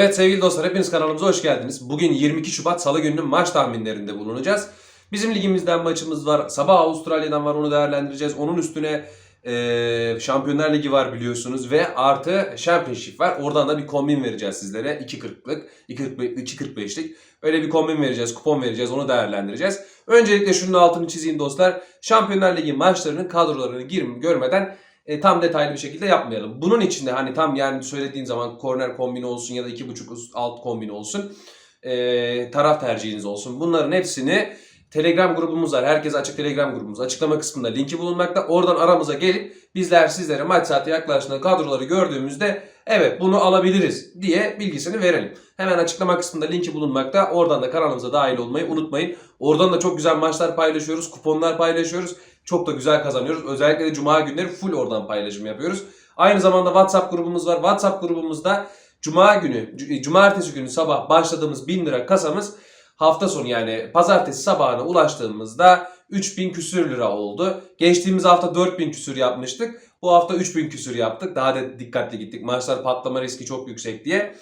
Evet sevgili dostlar hepiniz kanalımıza hoş geldiniz. Bugün 22 Şubat Salı gününün maç tahminlerinde bulunacağız. Bizim ligimizden maçımız var. Sabah Avustralya'dan var onu değerlendireceğiz. Onun üstüne e, Şampiyonlar Ligi var biliyorsunuz ve artı Championship var. Oradan da bir kombin vereceğiz sizlere. 2.40'lık, 2.45'lik. Öyle bir kombin vereceğiz, kupon vereceğiz, onu değerlendireceğiz. Öncelikle şunun altını çizeyim dostlar. Şampiyonlar Ligi maçlarının kadrolarını girim görmeden e, tam detaylı bir şekilde yapmayalım. Bunun için de hani tam yani söylediğim zaman korner kombini olsun ya da 2.5 üst alt kombini olsun. e, taraf tercihiniz olsun. Bunların hepsini Telegram grubumuz var. Herkes açık Telegram grubumuz. Açıklama kısmında linki bulunmakta. Oradan aramıza gelip bizler sizlere maç saati yaklaştığında kadroları gördüğümüzde evet bunu alabiliriz diye bilgisini verelim. Hemen açıklama kısmında linki bulunmakta. Oradan da kanalımıza dahil olmayı unutmayın. Oradan da çok güzel maçlar paylaşıyoruz. Kuponlar paylaşıyoruz. Çok da güzel kazanıyoruz. Özellikle de cuma günleri full oradan paylaşım yapıyoruz. Aynı zamanda WhatsApp grubumuz var. WhatsApp grubumuzda cuma günü, cumartesi günü sabah başladığımız 1000 lira kasamız hafta sonu yani pazartesi sabahına ulaştığımızda 3000 küsür lira oldu. Geçtiğimiz hafta 4000 küsür yapmıştık. Bu hafta 3000 küsür yaptık. Daha da dikkatli gittik. Maçlar patlama riski çok yüksek diye.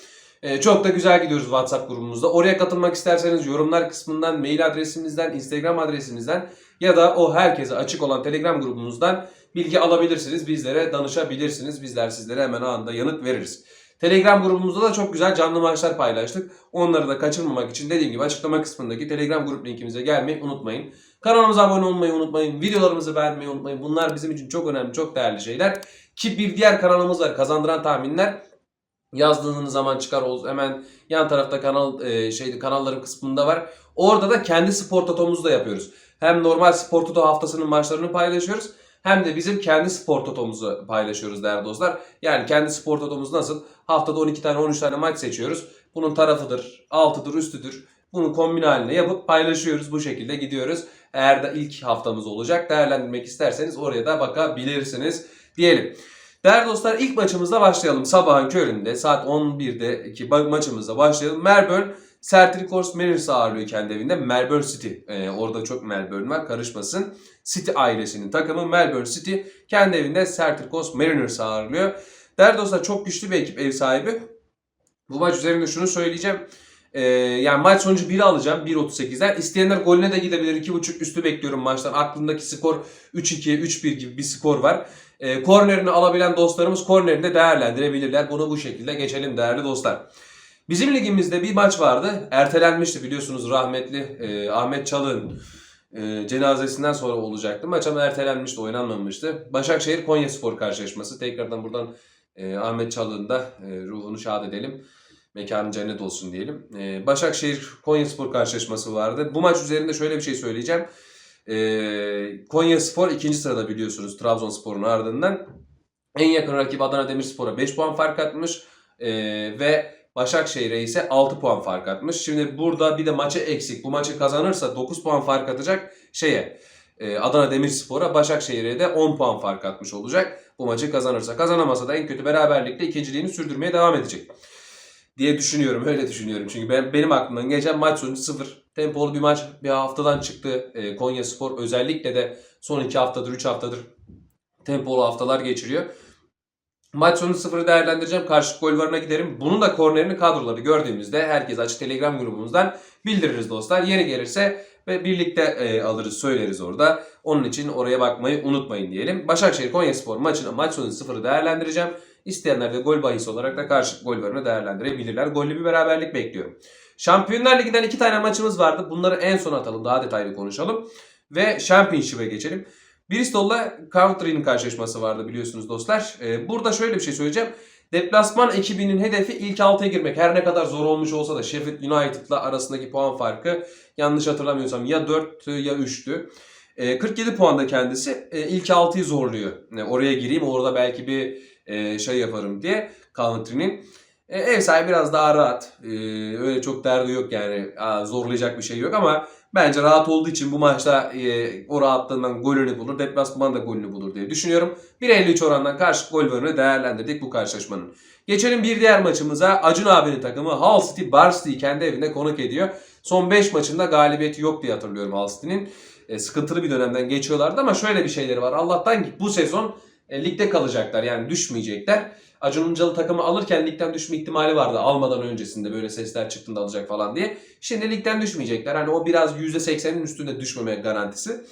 Ee, çok da güzel gidiyoruz WhatsApp grubumuzda. Oraya katılmak isterseniz yorumlar kısmından, mail adresimizden, Instagram adresimizden ya da o herkese açık olan Telegram grubumuzdan bilgi alabilirsiniz. Bizlere danışabilirsiniz. Bizler sizlere hemen anında yanıt veririz. Telegram grubumuzda da çok güzel canlı maçlar paylaştık. Onları da kaçırmamak için dediğim gibi açıklama kısmındaki Telegram grup linkimize gelmeyi unutmayın. Kanalımıza abone olmayı unutmayın. Videolarımızı beğenmeyi unutmayın. Bunlar bizim için çok önemli, çok değerli şeyler. Ki bir diğer kanalımız var. Kazandıran tahminler. Yazdığınız zaman çıkar o hemen yan tarafta kanal e, şeydi kanalların kısmında var. Orada da kendi spor totomuzu da yapıyoruz. Hem normal spor toto haftasının maçlarını paylaşıyoruz. Hem de bizim kendi spor totomuzu paylaşıyoruz değerli dostlar. Yani kendi spor totomuz nasıl? Haftada 12 tane 13 tane maç seçiyoruz. Bunun tarafıdır, altıdır, üstüdür. Bunu kombin haline yapıp paylaşıyoruz. Bu şekilde gidiyoruz. Eğer de ilk haftamız olacak değerlendirmek isterseniz oraya da bakabilirsiniz diyelim. Değerli dostlar ilk maçımızla başlayalım. Sabahın köründe saat 11'deki ba- maçımızla başlayalım. Melbourne Celtic Horse Mariners ağırlıyor kendi evinde. Melbourne City. Ee, orada çok Melbourne var karışmasın. City ailesinin takımı Melbourne City kendi evinde Celtic Horse Mariners ağırlıyor. Değerli dostlar çok güçlü bir ekip ev sahibi. Bu maç üzerinde şunu söyleyeceğim. Ee, yani maç sonucu 1'i alacağım 1.38'den. İsteyenler golüne de gidebilir. 2.5 üstü bekliyorum maçtan. Aklımdaki skor 3-2, 3-1 gibi bir skor var. E, kornerini alabilen dostlarımız kornerini de değerlendirebilirler. Bunu bu şekilde geçelim değerli dostlar. Bizim ligimizde bir maç vardı. Ertelenmişti biliyorsunuz rahmetli e, Ahmet Çalık'ın e, cenazesinden sonra olacaktı. Maç ama ertelenmişti, oynanmamıştı. Başakşehir Konyaspor karşılaşması. Tekrardan buradan e, Ahmet Çalık'ın da e, ruhunu şad edelim. Mekanı cennet olsun diyelim. E, Başakşehir Konyaspor karşılaşması vardı. Bu maç üzerinde şöyle bir şey söyleyeceğim. Ee, Konya Spor ikinci sırada biliyorsunuz Trabzonspor'un ardından. En yakın rakip Adana Demirspor'a 5 puan fark atmış. Ee, ve Başakşehir'e ise 6 puan fark atmış. Şimdi burada bir de maçı eksik. Bu maçı kazanırsa 9 puan fark atacak şeye. e, Adana Demirspor'a Başakşehir'e de 10 puan fark atmış olacak. Bu maçı kazanırsa. Kazanamasa da en kötü beraberlikle ikinciliğini sürdürmeye devam edecek diye düşünüyorum. Öyle düşünüyorum. Çünkü ben benim aklımdan geçen maç sonucu 0. Tempolu bir maç bir haftadan çıktı. E, Konya Spor özellikle de son 2 haftadır 3 haftadır tempolu haftalar geçiriyor. Maç sonu 0'ı değerlendireceğim. Karşı gol varına giderim. Bunun da kornerini kadroları gördüğümüzde herkes açık Telegram grubumuzdan bildiririz dostlar. Yeri gelirse ve birlikte e, alırız söyleriz orada. Onun için oraya bakmayı unutmayın diyelim. Başakşehir Konyaspor maçına maç sonu 0'ı değerlendireceğim. İsteyenler de gol bahisi olarak da karşı gol varını değerlendirebilirler. Gollü bir beraberlik bekliyorum. Şampiyonlar Ligi'nden iki tane maçımız vardı. Bunları en son atalım. Daha detaylı konuşalım. Ve Championship'e geçelim. Bristol'la Coventry'nin karşılaşması vardı biliyorsunuz dostlar. Ee, burada şöyle bir şey söyleyeceğim. Deplasman ekibinin hedefi ilk 6'ya girmek. Her ne kadar zor olmuş olsa da Sheffield United'la arasındaki puan farkı yanlış hatırlamıyorsam ya 4 ya 3'tü. Ee, 47 puanda kendisi. Ee, ilk 6'yı zorluyor. Yani oraya gireyim orada belki bir e, şey yaparım diye Coventry'nin. E, ev sahibi biraz daha rahat. E, öyle çok derdi yok yani. Aa, zorlayacak bir şey yok ama bence rahat olduğu için bu maçta e, o rahatlığından golünü bulur. Deplasman da golünü bulur diye düşünüyorum. 1.53 orandan karşı gol varını değerlendirdik bu karşılaşmanın. Geçelim bir diğer maçımıza. Acun abinin takımı Hull City Barnsley'i kendi evinde konuk ediyor. Son 5 maçında galibiyeti yok diye hatırlıyorum Hull City'nin. E, sıkıntılı bir dönemden geçiyorlardı ama şöyle bir şeyleri var. Allah'tan bu sezon e, ligde kalacaklar yani düşmeyecekler. Acun Ilıcalı takımı alırken ligden düşme ihtimali vardı. Almadan öncesinde böyle sesler çıktığında alacak falan diye. Şimdi ligden düşmeyecekler. Hani o biraz %80'in üstünde düşmeme garantisi.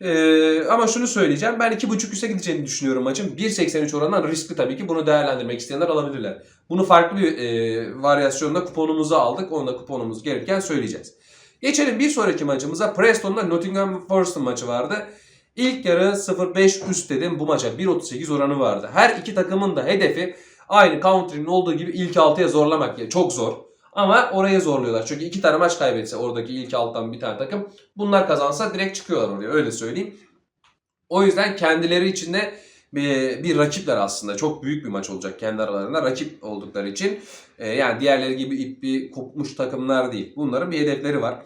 Ee, ama şunu söyleyeceğim. Ben 2.5 üste gideceğini düşünüyorum maçın. 1.83 oranından riskli tabii ki. Bunu değerlendirmek isteyenler alabilirler. Bunu farklı bir e, varyasyonda kuponumuza aldık. Onu da kuponumuz gelirken söyleyeceğiz. Geçelim bir sonraki maçımıza. Preston'da Nottingham Forest'ın maçı vardı. İlk yarı 0-5 üst dedim. Bu maça 1.38 oranı vardı. Her iki takımın da hedefi aynı country'nin olduğu gibi ilk 6'ya zorlamak. Yani çok zor. Ama oraya zorluyorlar. Çünkü iki tane maç kaybetse oradaki ilk alttan bir tane takım bunlar kazansa direkt çıkıyorlar oraya öyle söyleyeyim. O yüzden kendileri için de bir, bir rakipler aslında. Çok büyük bir maç olacak kendi aralarında rakip oldukları için. Ee, yani diğerleri gibi ipi kopmuş takımlar değil. Bunların bir hedefleri var.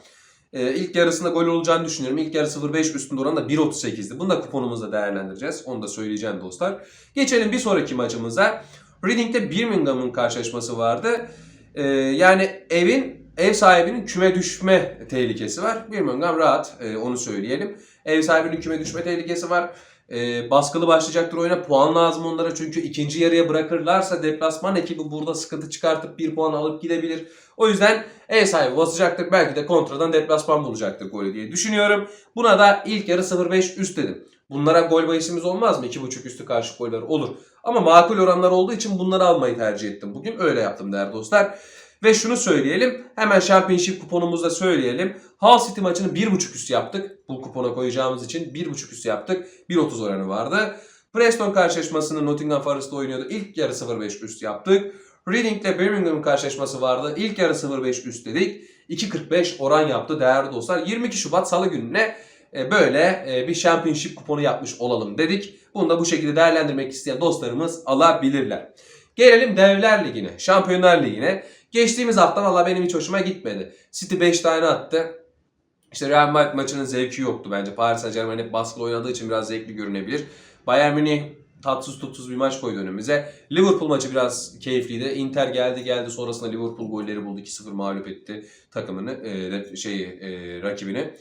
Ee, ilk yarısında gol olacağını düşünüyorum. İlk yarı 0-5 üstünde oran da 1.38'di. Bunu da kuponumuzda değerlendireceğiz. Onu da söyleyeceğim dostlar. Geçelim bir sonraki maçımıza. Reading'de Birmingham'ın karşılaşması vardı. Ee, yani evin ev sahibinin küme düşme tehlikesi var. Birmingham rahat e, onu söyleyelim. Ev sahibinin küme düşme tehlikesi var. E, baskılı başlayacaktır oyuna. Puan lazım onlara çünkü ikinci yarıya bırakırlarsa deplasman ekibi burada sıkıntı çıkartıp bir puan alıp gidebilir. O yüzden ev sahibi basacaktır. Belki de kontradan deplasman bulacaktır golü diye düşünüyorum. Buna da ilk yarı 0-5 üst dedim. Bunlara gol bahisimiz olmaz mı? 2.5 üstü karşı goller olur. Ama makul oranlar olduğu için bunları almayı tercih ettim. Bugün öyle yaptım değerli dostlar. Ve şunu söyleyelim. Hemen Championship kuponumuzda söyleyelim. Hull City maçını 1.5 üst yaptık. Bu kupona koyacağımız için 1.5 üst yaptık. 1.30 oranı vardı. Preston karşılaşmasını Nottingham Forest'la oynuyordu. İlk yarı 0.5 üst yaptık. Reading ile Birmingham karşılaşması vardı. İlk yarı 0.5 üst dedik. 2.45 oran yaptı değerli dostlar. 22 Şubat Salı gününe e, böyle e, bir Championship kuponu yapmış olalım dedik. Bunu da bu şekilde değerlendirmek isteyen dostlarımız alabilirler. Gelelim Devler Ligi'ne, Şampiyonlar Ligi'ne. Geçtiğimiz hafta valla benim hiç hoşuma gitmedi. City 5 tane attı. İşte Real Madrid maçının zevki yoktu bence. Paris Saint Germain hep baskılı oynadığı için biraz zevkli görünebilir. Bayern Münih tatsız tutsuz bir maç koydu önümüze. Liverpool maçı biraz keyifliydi. Inter geldi geldi sonrasında Liverpool golleri buldu. 2-0 mağlup etti takımını, e, şeyi, e, rakibini.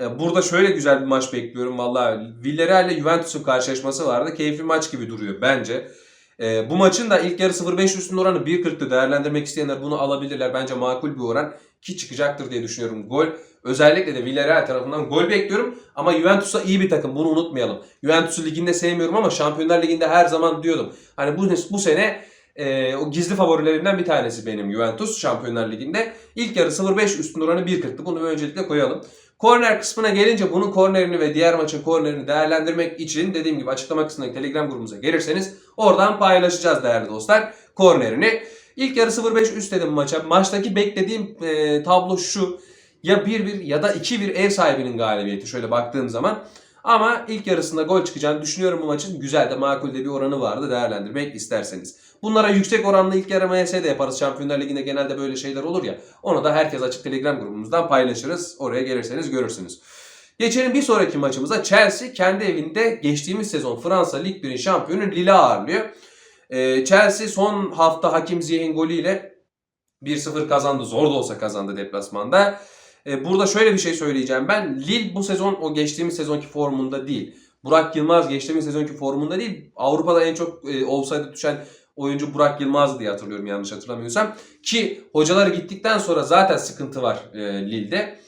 E, Burada şöyle güzel bir maç bekliyorum. Valla Villarreal ile Juventus'un karşılaşması vardı. Keyifli maç gibi duruyor bence. E, bu maçın da ilk yarı 0.5 üstünde oranı 1.40'tı. Değerlendirmek isteyenler bunu alabilirler. Bence makul bir oran ki çıkacaktır diye düşünüyorum gol. Özellikle de Villarreal tarafından gol bekliyorum. Ama Juventus'a iyi bir takım. Bunu unutmayalım. Juventus'u liginde sevmiyorum ama Şampiyonlar Ligi'nde her zaman diyordum. Hani bu, bu sene e, o gizli favorilerimden bir tanesi benim Juventus Şampiyonlar Ligi'nde. İlk yarı 0.5 üstün oranı 1.40'tı. Bunu öncelikle koyalım. Korner kısmına gelince bunun kornerini ve diğer maçın kornerini değerlendirmek için dediğim gibi açıklama kısmındaki Telegram grubumuza gelirseniz oradan paylaşacağız değerli dostlar kornerini. İlk yarı 0-5 üst dedim maça. Maçtaki beklediğim e, tablo şu. Ya 1-1 ya da 2-1 ev sahibinin galibiyeti şöyle baktığım zaman. Ama ilk yarısında gol çıkacağını düşünüyorum bu maçın. Güzel de makul de bir oranı vardı değerlendirmek isterseniz. Bunlara yüksek oranlı ilk yarı MS de yaparız. Şampiyonlar Ligi'nde genelde böyle şeyler olur ya. Onu da herkes açık Telegram grubumuzdan paylaşırız. Oraya gelirseniz görürsünüz. Geçelim bir sonraki maçımıza. Chelsea kendi evinde geçtiğimiz sezon Fransa Lig 1'in şampiyonu Lille'i ağırlıyor. Ee, Chelsea son hafta Hakim Ziyech'in golüyle 1-0 kazandı. Zor da olsa kazandı deplasmanda. Ee, burada şöyle bir şey söyleyeceğim ben. Lille bu sezon o geçtiğimiz sezonki formunda değil. Burak Yılmaz geçtiğimiz sezonki formunda değil. Avrupa'da en çok e, offside'e düşen oyuncu Burak Yılmaz diye hatırlıyorum yanlış hatırlamıyorsam. Ki hocaları gittikten sonra zaten sıkıntı var e, Lille'de.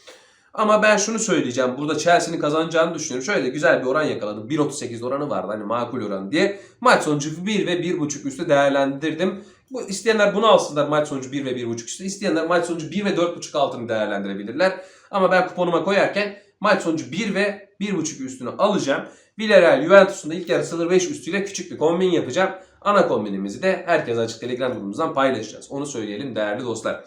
Ama ben şunu söyleyeceğim. Burada Chelsea'nin kazanacağını düşünüyorum. Şöyle güzel bir oran yakaladım. 1.38 oranı vardı. Hani makul oran diye. Maç sonucu 1 ve 1.5 üstü değerlendirdim. Bu isteyenler bunu alsınlar maç sonucu 1 ve 1.5 üstü. İsteyenler maç sonucu 1 ve 4.5 altını değerlendirebilirler. Ama ben kuponuma koyarken maç sonucu 1 ve 1.5 üstünü alacağım. Villarreal Juventus'un da ilk yarı 0.5 üstüyle küçük bir kombin yapacağım. Ana kombinimizi de herkes açık Telegram grubumuzdan paylaşacağız. Onu söyleyelim değerli dostlar.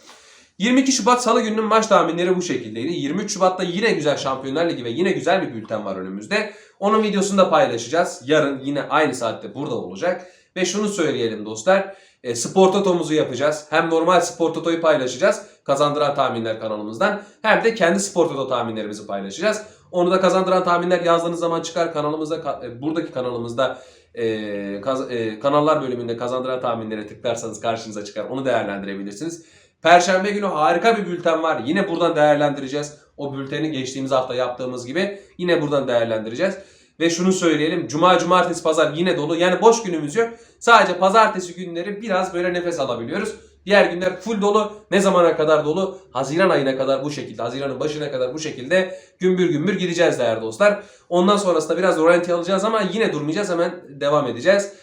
22 Şubat Salı gününün maç tahminleri bu şekildeydi. 23 Şubat'ta yine güzel Şampiyonlar Ligi ve yine güzel bir bülten var önümüzde. Onun videosunu da paylaşacağız. Yarın yine aynı saatte burada olacak. Ve şunu söyleyelim dostlar. E, spor Toto'muzu yapacağız. Hem normal Spor Toto'yu paylaşacağız. Kazandıran tahminler kanalımızdan. Hem de kendi Spor Toto tahminlerimizi paylaşacağız. Onu da kazandıran tahminler yazdığınız zaman çıkar kanalımızda. e, Buradaki kanalımızda e, kaz- e, kanallar bölümünde kazandıran tahminlere tıklarsanız karşınıza çıkar. Onu değerlendirebilirsiniz. Perşembe günü harika bir bülten var. Yine buradan değerlendireceğiz. O bülteni geçtiğimiz hafta yaptığımız gibi yine buradan değerlendireceğiz. Ve şunu söyleyelim. Cuma, cumartesi, pazar yine dolu. Yani boş günümüz yok. Sadece pazartesi günleri biraz böyle nefes alabiliyoruz. Diğer günler full dolu. Ne zamana kadar dolu? Haziran ayına kadar bu şekilde. Haziran'ın başına kadar bu şekilde gümbür gümbür gideceğiz değerli dostlar. Ondan sonrasında biraz rolanti alacağız ama yine durmayacağız. Hemen devam edeceğiz.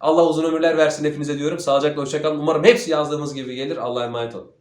Allah uzun ömürler versin hepinize diyorum. Sağlıcakla hoşçakalın. Umarım hepsi yazdığımız gibi gelir. Allah'a emanet olun.